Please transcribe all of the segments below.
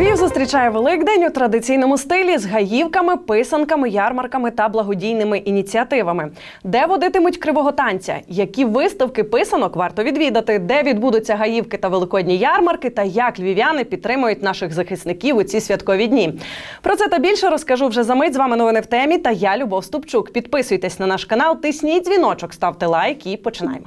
Львів зустрічає Великдень у традиційному стилі з гаївками, писанками, ярмарками та благодійними ініціативами. Де водитимуть кривого танця? Які виставки писанок варто відвідати? Де відбудуться гаївки та великодні ярмарки? Та як львів'яни підтримують наших захисників у ці святкові дні? Про це та більше розкажу вже за мить. З вами новини в темі. Та я Любов Ступчук. Підписуйтесь на наш канал, тисніть дзвіночок, ставте лайк і починаємо.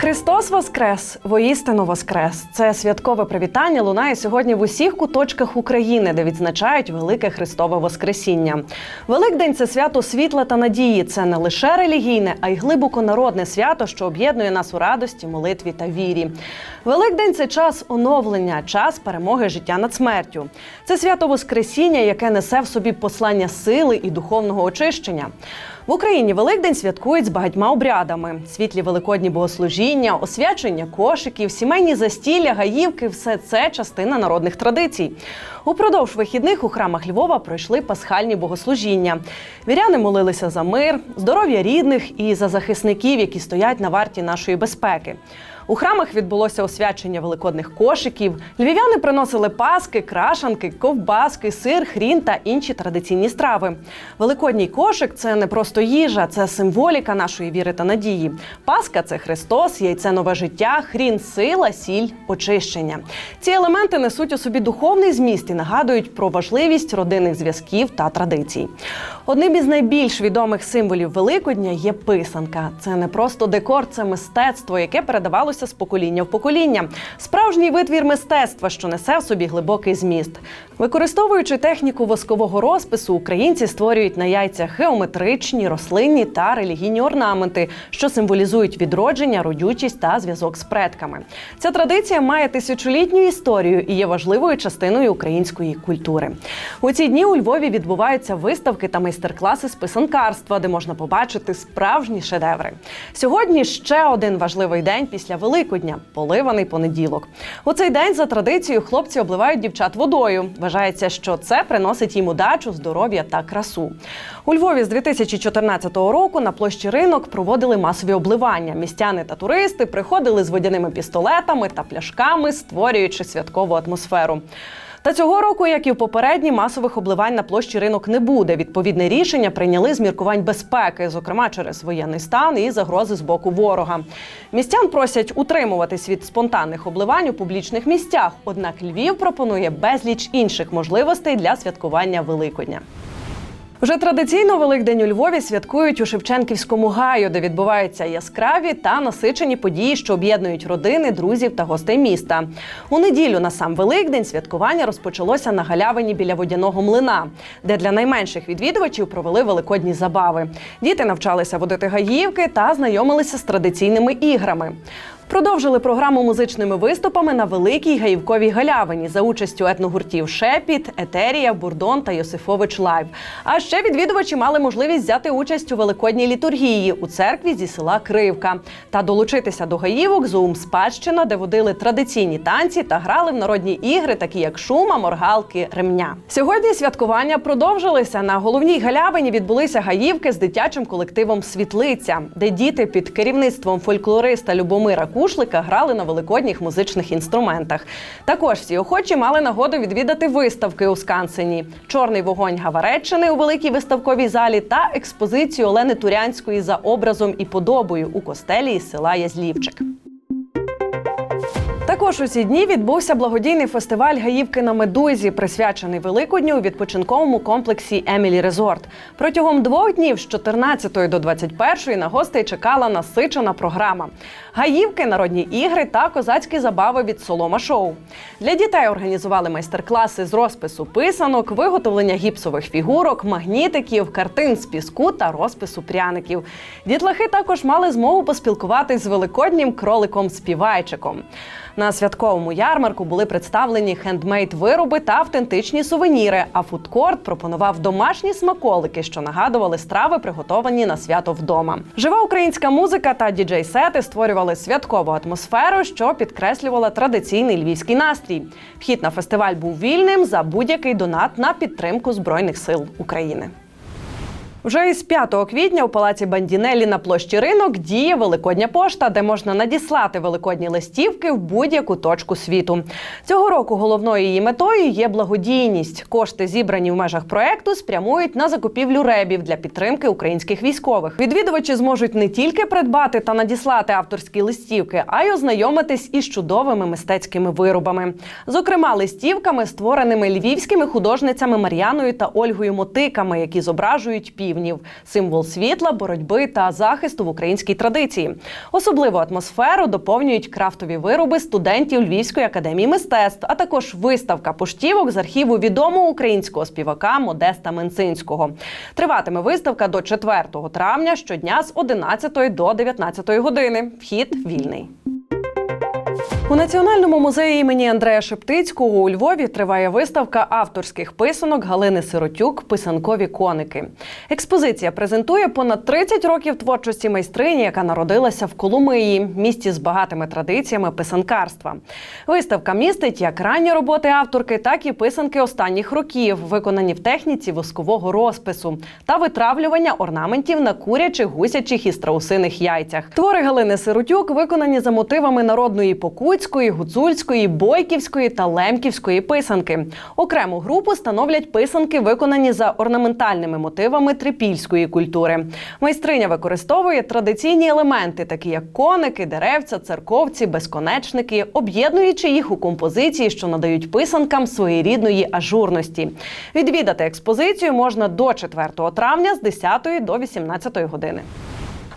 Христос Воскрес! Воістину Воскрес! Це святкове привітання лунає сьогодні в усіх куточках України, де відзначають велике Христове Воскресіння. Великдень це свято світла та надії. Це не лише релігійне, а й глибоко народне свято, що об'єднує нас у радості, молитві та вірі. Великдень це час оновлення, час перемоги життя над смертю. Це свято Воскресіння, яке несе в собі послання сили і духовного очищення. В Україні Великдень святкують з багатьма обрядами: світлі великодні богослужіння, освячення кошиків, сімейні застілля, гаївки все це частина народних традицій. Упродовж вихідних у храмах Львова пройшли пасхальні богослужіння. Віряни молилися за мир, здоров'я рідних і за захисників, які стоять на варті нашої безпеки. У храмах відбулося освячення великодних кошиків. Львів'яни приносили паски, крашанки, ковбаски, сир, хрін та інші традиційні страви. Великодній кошик це не просто їжа, це символіка нашої віри та надії. Паска це Христос, яйце нове життя, хрін сила, сіль, очищення. Ці елементи несуть у собі духовний зміст і нагадують про важливість родинних зв'язків та традицій. Одним із найбільш відомих символів Великодня є писанка. Це не просто декор, це мистецтво, яке передавалося з покоління в покоління. Справжній витвір мистецтва, що несе в собі глибокий зміст. Використовуючи техніку воскового розпису, українці створюють на яйцях геометричні, рослинні та релігійні орнаменти, що символізують відродження, родючість та зв'язок з предками. Ця традиція має тисячолітню історію і є важливою частиною української культури. У ці дні у Львові відбуваються виставки та майстер-класи з писанкарства, де можна побачити справжні шедеври. Сьогодні ще один важливий день після Великодня поливаний понеділок. У цей день за традицією хлопці обливають дівчат водою. Вважається, що це приносить їм удачу, здоров'я та красу. У Львові з 2014 року на площі ринок проводили масові обливання. Містяни та туристи приходили з водяними пістолетами та пляшками, створюючи святкову атмосферу. Та цього року, як і в попередні, масових обливань на площі ринок не буде. Відповідне рішення прийняли з міркувань безпеки, зокрема через воєнний стан і загрози з боку ворога. Містян просять утримуватись від спонтанних обливань у публічних місцях. Однак Львів пропонує безліч інших можливостей для святкування Великодня. Вже традиційно Великдень у Львові святкують у Шевченківському гаю, де відбуваються яскраві та насичені події, що об'єднують родини, друзів та гостей міста. У неділю на сам Великдень святкування розпочалося на галявині біля водяного млина, де для найменших відвідувачів провели великодні забави. Діти навчалися водити гаївки та знайомилися з традиційними іграми. Продовжили програму музичними виступами на великій гаївковій галявині за участю етногуртів Шепіт, Етерія, Бурдон та Йосифович Лайв. А ще відвідувачі мали можливість взяти участь у великодній літургії у церкві зі села Кривка та долучитися до гаївок Зум Спадщина, де водили традиційні танці та грали в народні ігри, такі як шума, моргалки, ремня. Сьогодні святкування продовжилися. На головній галявині відбулися гаївки з дитячим колективом Світлиця, де діти під керівництвом фольклориста Любомира Кушлика грали на великодніх музичних інструментах. Також всі охочі мали нагоду відвідати виставки у Скансені, чорний вогонь Гавареччини у великій виставковій залі та експозицію Олени Турянської за образом і подобою у костелі із села Язлівчик. Також у ці дні відбувся благодійний фестиваль Гаївки на медузі, присвячений Великодню у відпочинковому комплексі Емілі Резорт. Протягом двох днів з 14 до 21 на гостей чекала насичена програма. Гаївки, народні ігри та козацькі забави від Солома Шоу. Для дітей організували майстер-класи з розпису писанок, виготовлення гіпсових фігурок, магнітиків, картин з піску та розпису пряників. Дітлахи також мали змогу поспілкуватись з великоднім кроликом-співайчиком. На святковому ярмарку були представлені хендмейд вироби та автентичні сувеніри. А фудкорт пропонував домашні смаколики, що нагадували страви, приготовані на свято вдома. Жива українська музика та діджей-сети створювали святкову атмосферу, що підкреслювала традиційний львівський настрій. Вхід на фестиваль був вільним за будь-який донат на підтримку збройних сил України. Вже із 5 квітня у палаці Бандінелі на площі ринок діє Великодня пошта, де можна надіслати великодні листівки в будь-яку точку світу. Цього року головною її метою є благодійність. Кошти, зібрані в межах проекту, спрямують на закупівлю ребів для підтримки українських військових. Відвідувачі зможуть не тільки придбати та надіслати авторські листівки, а й ознайомитись із чудовими мистецькими виробами. Зокрема, листівками, створеними львівськими художницями Мар'яною та Ольгою Мотиками, які зображують півнів, символ світла, боротьби та захисту в українській традиції. Особливу атмосферу доповнюють крафтові вироби студентів Львівської академії мистецтв, а також виставка поштівок з архіву відомого українського співака Модеста Менцинського. Триватиме виставка до 4 травня щодня з 11 до 19 години. Вхід вільний. У Національному музеї імені Андрея Шептицького у Львові триває виставка авторських писанок Галини Сиротюк Писанкові коники. Експозиція презентує понад 30 років творчості майстрині, яка народилася в Коломиї, місті з багатими традиціями писанкарства. Виставка містить як ранні роботи авторки, так і писанки останніх років, виконані в техніці воскового розпису та витравлювання орнаментів на курячих, гусячих і страусиних яйцях. Твори Галини Сиротюк виконані за мотивами народної покуцької, гуцульської, бойківської та лемківської писанки. Окрему групу становлять писанки, виконані за орнаментальними мотивами трипільської культури. Майстриня використовує традиційні елементи, такі як коники, деревця, церковці, безконечники, об'єднуючи їх у композиції, що надають писанкам своєрідної ажурності. Відвідати експозицію можна до 4 травня з 10 до 18 години.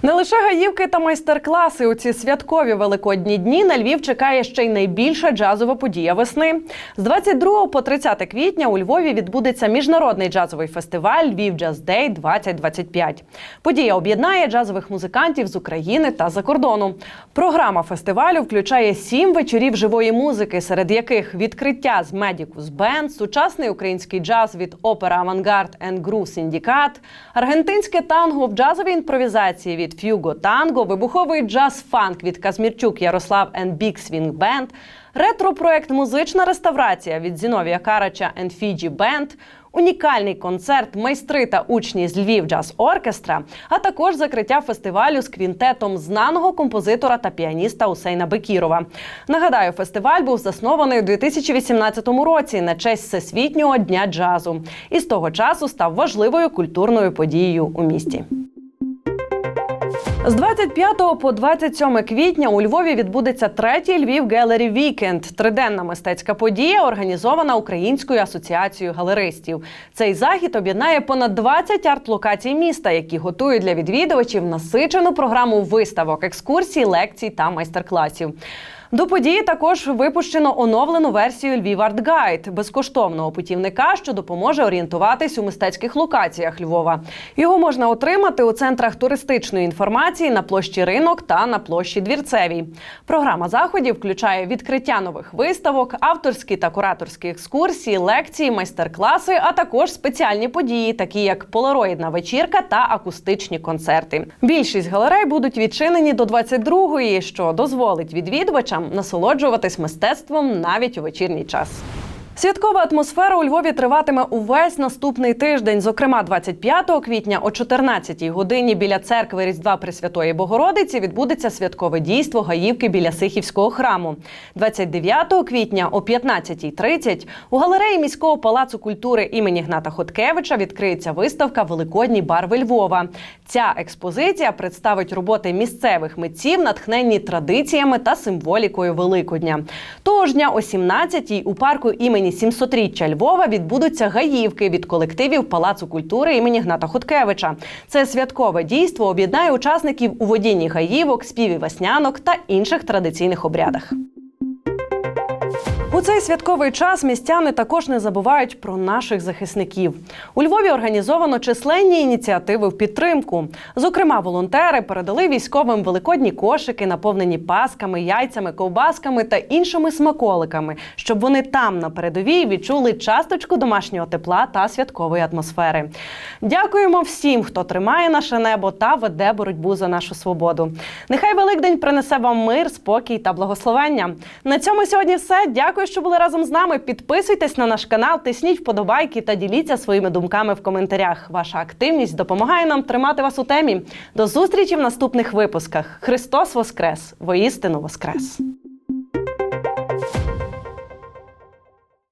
Не лише гаївки та майстер-класи у ці святкові великодні дні на Львів чекає ще й найбільша джазова подія весни. З 22 по 30 квітня у Львові відбудеться міжнародний джазовий фестиваль Львів Джаз Дей 2025. Подія об'єднає джазових музикантів з України та за кордону. Програма фестивалю включає сім вечорів живої музики, серед яких відкриття з Medicus Band, сучасний український джаз від опера Авангард Groove Syndicate, аргентинське танго в джазовій імпровізації від Фюго Танго, вибуховий джаз-фанк від Казмірчук Ярослав Big Swing Band, ретро-проект Музична реставрація від Зіновія Карача Fiji Band, унікальний концерт майстри та учні з Львів Джаз Оркестра, а також закриття фестивалю з квінтетом знаного композитора та піаніста Усейна Бекірова. Нагадаю, фестиваль був заснований у 2018 році на честь Всесвітнього дня джазу і з того часу став важливою культурною подією у місті. З 25 по 27 квітня у Львові відбудеться третій Львів Гелері Вікенд. Триденна мистецька подія, організована Українською асоціацією галеристів. Цей захід об'єднає понад 20 арт-локацій міста, які готують для відвідувачів насичену програму виставок, екскурсій, лекцій та майстер-класів. До події також випущено оновлену версію Львів Арт Гайд безкоштовного путівника, що допоможе орієнтуватись у мистецьких локаціях Львова. Його можна отримати у центрах туристичної інформації на площі ринок та на площі Двірцевій. Програма заходів включає відкриття нових виставок, авторські та кураторські екскурсії, лекції, майстер-класи, а також спеціальні події, такі як полароїдна вечірка та акустичні концерти. Більшість галерей будуть відчинені до 22-ї, що дозволить відвідувачам насолоджуватись мистецтвом навіть у вечірній час. Святкова атмосфера у Львові триватиме увесь наступний тиждень. Зокрема, 25 квітня о 14-й годині біля церкви Різдва Пресвятої Богородиці відбудеться святкове дійство Гаївки біля Сихівського храму. 29 квітня о 15.30 у галереї міського палацу культури імені Гната Хоткевича відкриється виставка Великодні барви Львова. Ця експозиція представить роботи місцевих митців, натхненні традиціями та символікою Великодня. Того ж дня о 17-й у парку імені 700-річчя Львова відбудуться гаївки від колективів Палацу культури імені Гната Хуткевича. Це святкове дійство об'єднає учасників у водінні гаївок, співі веснянок та інших традиційних обрядах. Цей святковий час містяни також не забувають про наших захисників. У Львові організовано численні ініціативи в підтримку. Зокрема, волонтери передали військовим великодні кошики, наповнені пасками, яйцями, ковбасками та іншими смаколиками, щоб вони там на передовій відчули часточку домашнього тепла та святкової атмосфери. Дякуємо всім, хто тримає наше небо та веде боротьбу за нашу свободу. Нехай Великдень принесе вам мир, спокій та благословення. На цьому сьогодні все. Дякую, що були разом з нами. Підписуйтесь на наш канал, тисніть вподобайки та діліться своїми думками в коментарях. Ваша активність допомагає нам тримати вас у темі. До зустрічі в наступних випусках. Христос Воскрес! Воістину Воскрес!